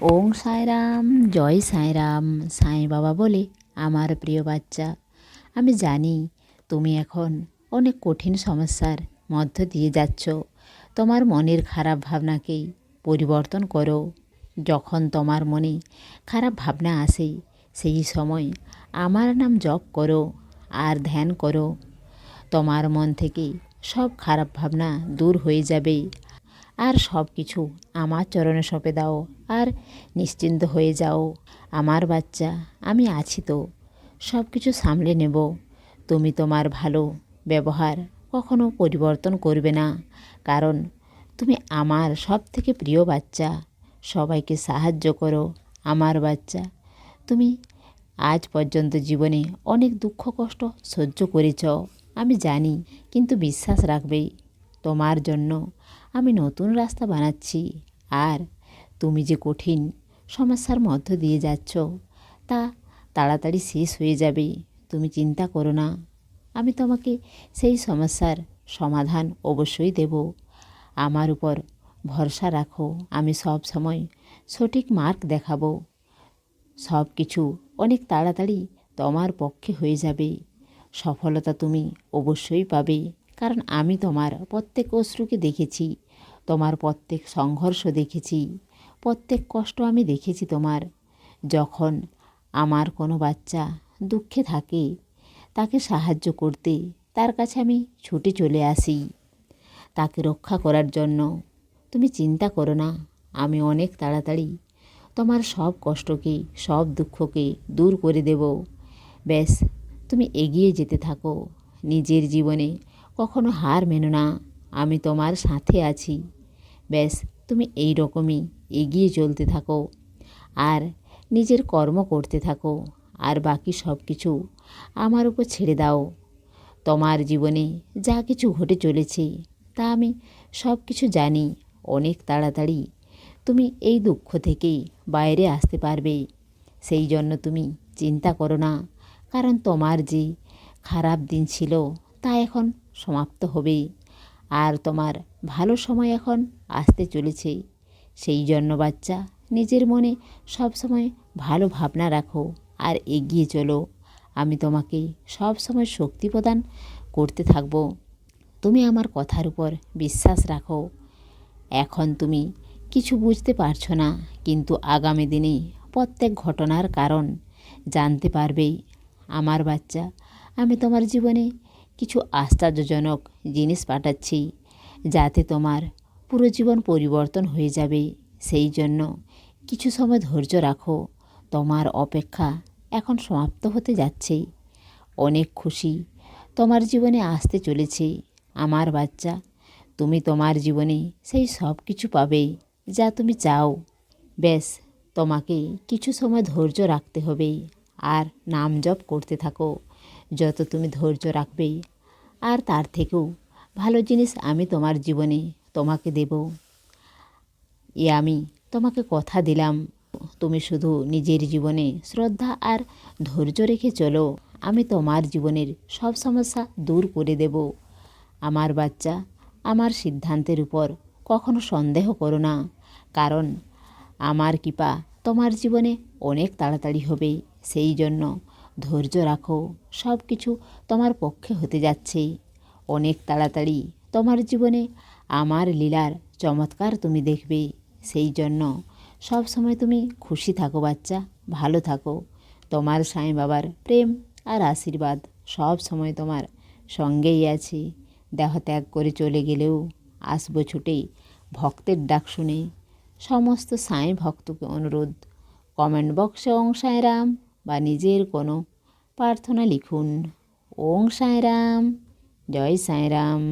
ওং সাঁইরাম, জয় সাঁইরাম, সাঁই বাবা বলে আমার প্রিয় বাচ্চা। আমি জানি তুমি এখন অনেক কঠিন সমস্যার মধ্য দিয়ে যাচ্ছ। তোমার মনের খারাপ ভাবনাকেই পরিবর্তন করো। যখন তোমার মনে খারাপ ভাবনা আসে, সেই সময় আমার নাম জপ করো আর ধ্যান করো। তোমার মন থেকে সব খারাপ ভাবনা দূর হয়ে যাবে। আর সব কিছু আমার চরণে সঁপে দাও আর নিশ্চিন্ত হয়ে যাও। আমার বাচ্চা, আমি আছি তো। সব কিছু সামলে নেব। তুমি তোমার ভালো ব্যবহার কখনো পরিবর্তন করবে না। কারণ তুমি আমার সব থেকে প্রিয় বাচ্চা। সবাইকে সাহায্য করো, আমার বাচ্চা। তুমি আজ পর্যন্ত জীবনে অনেক দুঃখ, কষ্ট সহ্য করেছ, আমি জানি, কিন্তু বিশ্বাস রাখবে। তোমার জন্য আমি নতুন রাস্তা বানাচ্ছি। আর তুমি যে কঠিন সমস্যার মধ্য দিয়ে যাচ্ছ, তা তাড়াতাড়ি শেষ হয়ে যাবে। তুমি চিন্তা করো না। আমি তোমাকে সেই সমস্যার সমাধান অবশ্যই দেব। আমার উপর ভরসা রাখো। আমি সব সময় সঠিক মার্ক দেখাবো। সব কিছু অনেক তাড়াতাড়ি তোমার পক্ষে হয়ে যাবে। সফলতা তুমি অবশ্যই পাবে। কারণ আমি তোমার প্রত্যেক অশ্রুকে দেখেছি। তোমার প্রত্যেক সংঘর্ষ দেখেছি, প্রত্যেক কষ্ট আমি দেখেছি তোমার। যখন আমার কোনো বাচ্চা দুঃখে থাকে, তাকে সাহায্য করতে তার কাছে আমি ছুটে চলে আসি। তাকে রক্ষা করার জন্য তুমি চিন্তা করো না, আমি অনেক তাড়াতাড়ি তোমার সব কষ্টকে, সব দুঃখকে দূর করে দেব। ব্যাস, তুমি এগিয়ে যেতে থাকো। নিজের জীবনে কখনো হার মেনো না, আমি তোমার সাথে আছি। ব্যাস, তুমি এই রকমই এগিয়ে চলতে থাকো। আর নিজের কর্ম করতে থাকো। আর বাকি সব কিছু আমার উপর ছেড়ে দাও। তোমার জীবনে যা কিছু ঘটে চলেছে, তা আমি সব কিছু জানি। অনেক তাড়াতাড়ি তুমি এই দুঃখ থেকে বাইরে আসতে পারবে। সেই জন্য তুমি চিন্তা করো না। কারণ তোমার যে খারাপ দিন ছিল, তা এখন সমাপ্ত হবে। আর তোমার ভালো সময় এখন আসতে চলেছে। সেই জন্য বাচ্চা, নিজের মনে সব সময় ভালো ভাবনা রাখো আর এগিয়ে চলো। আমি তোমাকে সব সময় শক্তি প্রদান করতে থাকব। তুমি আমার কথার উপর বিশ্বাস রাখো। এখন তুমি কিছু বুঝতে পারছ না, কিন্তু আগামী দিনে প্রত্যেক ঘটনার কারণ জানতে পারবে আমার বাচ্চা, আমি তোমার জীবনে কিছু আশ্চর্যজনক জিনিস পাঠাচ্ছি, যাতে তোমার পুরো জীবন পরিবর্তন হয়ে যাবে। সেই জন্য কিছু সময় ধৈর্য রাখো। তোমার অপেক্ষা এখন সমাপ্ত হতে যাচ্ছে। অনেক খুশি তোমার জীবনে আসতে চলেছে। আমার বাচ্চা, তুমি তোমার জীবনে সেই সব কিছু পাবে যা তুমি চাও। ব্যাস, তোমাকে কিছু সময় ধৈর্য রাখতে হবে। আর নাম জপ করতে থাকো। যত তুমি ধৈর্য রাখবে আর তার থেকেও ভালো জিনিস আমি তোমার জীবনে তোমাকে দেব। এ আমি তোমাকে কথা দিলাম, তুমি শুধু নিজের জীবনে শ্রদ্ধা আর ধৈর্য রেখে চলো। আমি তোমার জীবনের সব সমস্যা দূর করে দেব। আমার বাচ্চা, আমার সিদ্ধান্তের উপর কখনো সন্দেহ করো না। কারণ আমার কৃপা তোমার জীবনে অনেক তাড়াতাড়ি হবে, সেই জন্য ধৈর্য রাখো সব কিছু তোমার পক্ষে হতে যাচ্ছে। অনেক তাড়াতাড়ি তোমার জীবনে আমার লীলার চমৎকার তুমি দেখবে। সেই জন্য সব সময় তুমি খুশি থাকো বাচ্চা, ভালো থাকো। তোমার সাঁই বাবার প্রেম আর আশীর্বাদ সব সময় তোমার সঙ্গেই আছে। দেহ ত্যাগ করে চলে গেলেও আসব ছুটেই ভক্তের ডাক শুনে। সমস্ত সাঁই ভক্তকে অনুরোধ। কমেন্ট বক্সে ওং সাঁয়রাম বা নিজের কোনো প্রার্থনা লিখুন। ওং সাঁয়রাম জয় সাঁয়রাম